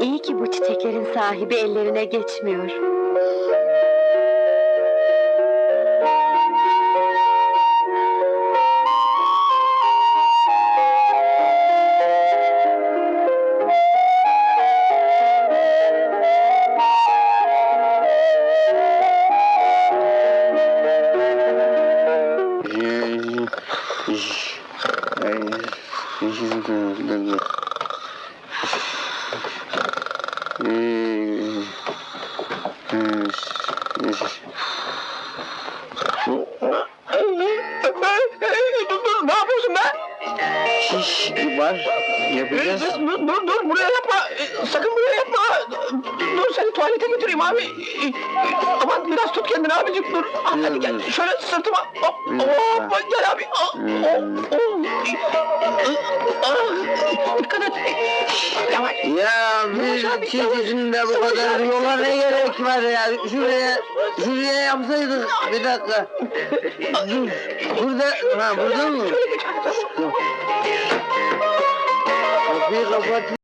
İyi ki bu çiçeklerin sahibi ellerine geçmiyor. dur ne yapıyorsun be? Şiş var yapacağız. Dur dur dur, dur buraya yapma. Ee, Sakın buraya yapma. Dur, seni tuvalete götüreyim abi. Ee, Aman biraz tut kendini abicim dur. Ah, Hadi gel şöyle sırtıma. Hop hop gel abi. Ah, hop, hop. Bir çizgisinde bu kadar yola ne gerek var ya? Şuraya, şuraya yapsaydık. Bir dakika. Burada, ha burada mı? Geç. Kapıyı kapat.